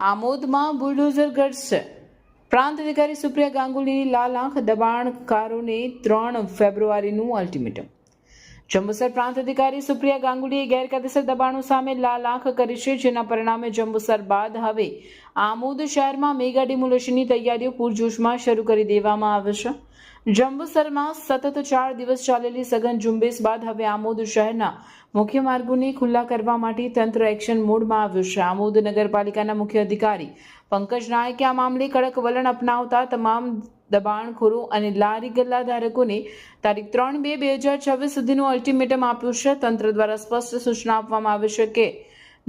આમોદમાં bulldozer ઘટશે. પ્રાંત અધિકારી સુપ્રિયા ગાંગુલીની લાલ આંખ દબાણકારોને ત્રણ ફેબ્રુઆરીનું અલ્ટિમેટમ. જંબુસર પ્રાંત અધિકારી સુપ્રિયા ગાંગુલીએ ગેરકાયદેસર દબાણો સામે લાલ આંખ કરી છે, જેના પરિણામે જંબુસર બાદ હવે આમોદ શહેરમાં મેગા ડિમોલેશનની તૈયારીઓ પૂરજોશમાં શરૂ કરી દેવામાં આવે છે. જંબુસરમાં સતત ચાર દિવસ ચાલેલી સઘન ઝુંબેશ બાદ હવે આમોદ શહેરના મુખ્ય માર્ગોને ખુલ્લા કરવા માટે તંત્ર એક્શન મોડમાં આવ્યું છે. આમોદ નગરપાલિકાના મુખ્ય અધિકારી પંકજ નાયકે આ મામલે કડક વલણ અપનાવતા તમામ દબાણખોરો અને લારી ગલ્લા ધારકોને તારીખ ત્રણ બે બે હજાર છવ્વીસ સુધીનું અલ્ટિમેટમ આપ્યું છે. તંત્ર દ્વારા સ્પષ્ટ સૂચના આપવામાં આવી છે કે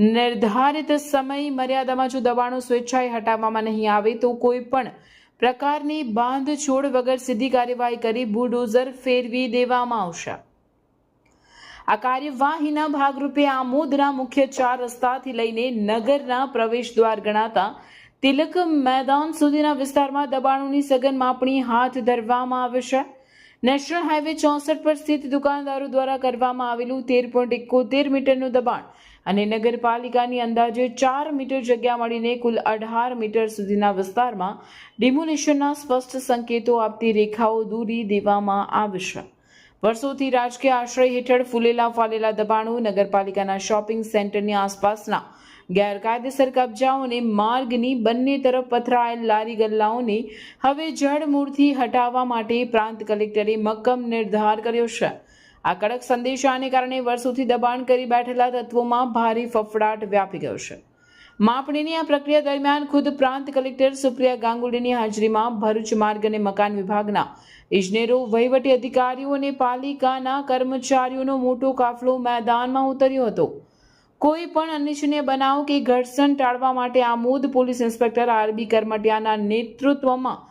નિર્ધારિત સમય મર્યાદામાં જો દબાણો સ્વેચ્છાએ હટાવવામાં નહીં આવે તો કોઈ પણ પ્રકારની બાંધછોડ વગર સીધી કાર્યવાહી કરી બુલડોઝર ફેરવી દેવામાં આવશે. આ કાર્યવાહીના ભાગરૂપે આમોદના મુખ્ય ચાર રસ્તાથી લઈને નગરના પ્રવેશ દ્વાર ગણાતા તિલક મેદાન સુધીના વિસ્તારમાં દબાણોની સઘન માપણી હાથ ધરવામાં આવશે નેશનલ હાઈવે ચોસઠ પર સ્થિત દુકાનદારો દ્વારા કરવામાં આવેલું તેર પોઈન્ટ એકોતેર મીટરનું દબાણ અને નગરપાલિકાની અંદાજે ચાર મીટર જગ્યા મળીને કુલ અઢાર મીટર સુધીના વિસ્તારમાં ડિમોલિશનના સ્પષ્ટ સંકેતો આપતી રેખાઓ દૂરી દેવામાં આવશે. વર્ષોથી રાજકીય આશ્રય હેઠળ ફૂલેલા ફાલેલા દબાણો નગરપાલિકાના શોપિંગ સેન્ટરની આસપાસના ગેરકાયદેસર કબજાઓને માર્ગની બંને તરફ પથરાયેલ લારી ગલ્લાઓને હવે જડમૂળથી હટાવવા માટે પ્રાંત કલેક્ટરે મક્કમ નિર્ધાર કર્યો છે. આ કડક સંદેશાને કારણે વર્ષોથી દબાણ કરી બેઠેલા તત્વોમાં ભારે ફફડાટ વ્યાપી ગયો છે. માપણીની આ પ્રક્રિયા દરમિયાન ખુદ પ્રાંત કલેક્ટર સુપ્રિયા ગાંગુલીની હાજરીમાં ભરૂચ માર્ગ અને મકાન વિભાગના ઇજનેરો, વહીવટી અધિકારીઓ અને પાલિકાના કર્મચારીઓનો મોટો કાફલો મેદાનમાં ઉતર્યો હતો. કોઈ પણ અનિચ્છનીય બનાવ કે ઘર્ષણ ટાળવા માટે Amod police inspector R B કરમટિયાના નેતૃત્વમાં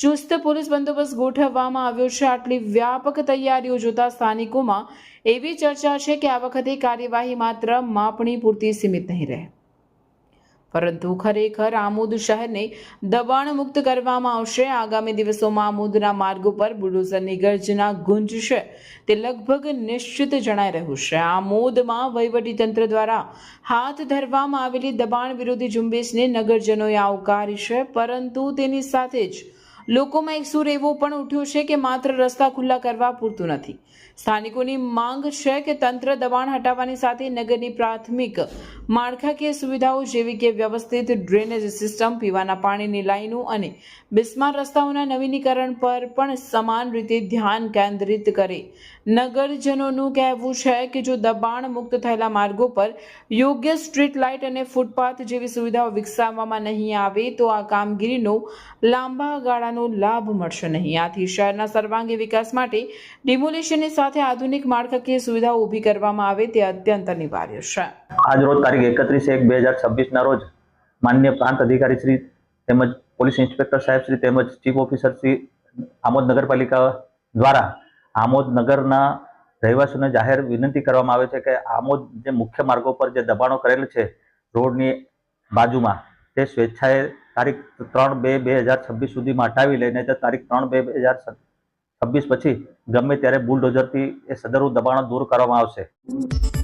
ચુસ્ત પોલીસ બંદોબસ્ત ગોઠવવામાં આવ્યો છે. આટલી વ્યાપક તૈયારીઓ જોતા સ્થાનિકોમાં એવી ચર્ચા છે કે આ વખતે કાર્યવાહી માત્ર માપણી પૂરતી સીમિત નહીં રહે. પરંતુ ખરેખર આમોદ શહેરને દબાણ મુક્ત કરવામાં આવશે. આગામી દિવસોમાં આમોદના માર્ગ ઉપર બુલડોઝરની ગર્જના ગુંજશે તે લગભગ નિશ્ચિત જણાઈ રહ્યું છે. આમોદમાં વહીવટીતંત્ર દ્વારા હાથ ધરવામાં આવેલી દબાણ વિરોધી ઝુંબેશને નગરજનોએ આવકારી છે, પરંતુ તેની સાથે જ લોકોમાં એક સુર એવો પણ ઉઠ્યો છે કે માત્ર રસ્તા ખુલ્લા કરવા પૂરતું નથી. સ્થાનિકોની માંગ છે કે તંત્ર દબાણ હટાવવાની સાથે નગરની પ્રાથમિક માળખાકીય સુવિધાઓ જેવી કે વ્યવસ્થિત ડ્રેનેજ સિસ્ટમ, પીવાના પાણીની લાઈનો અને બિસ્માર રસ્તાઓના નવીનીકરણ પર પણ સમાન રીતે ધ્યાન કેન્દ્રિત કરે. નગરજનોનું કહેવું છે કે જો દબાણ મુક્ત થયેલા માર્ગો પર યોગ્ય સ્ટ્રીટ લાઇટ અને ફૂટપાથ જેવી સુવિધાઓ વિકસાવવામાં નહીં આવે, તો આ કામગીરીનો લાંબા ગાળાનો લાભ મળશે નહીં. આથી શહેરના સર્વાંગી વિકાસ માટે ડિમોલિશનની સાથે આધુનિક માળખાકીય સુવિધાઓ ઊભી કરવામાં આવે તે અત્યંત અનિવાર્ય છે. આજ રોજ તારીખ એકત્રીસ એક બે હજાર છવ્વીસના રોજ માન્ય પ્રાંત અધિકારી શ્રી તેમજ પોલીસ ઇન્સ્પેક્ટર સાહેબ શ્રી તેમજ ચીફ ઓફિસર શ્રી આમોદ નગરપાલિકા દ્વારા આમોદ નગરના રહેવાસીઓને જાહેર વિનંતી કરવામાં આવે છે કે આમોદ જે મુખ્ય માર્ગો પર જે દબાણો કરેલ છે રોડની બાજુમાં તે સ્વેચ્છાએ તારીખ ત્રણ બે બે હજાર છવ્વીસ સુધીમાં હટાવી લઈને તારીખ ત્રણ બે બે હજાર છવ્વીસ પછી ગમે ત્યારે બુલડોઝરથી એ સદરુ દબાણો દૂર કરવામાં આવશે.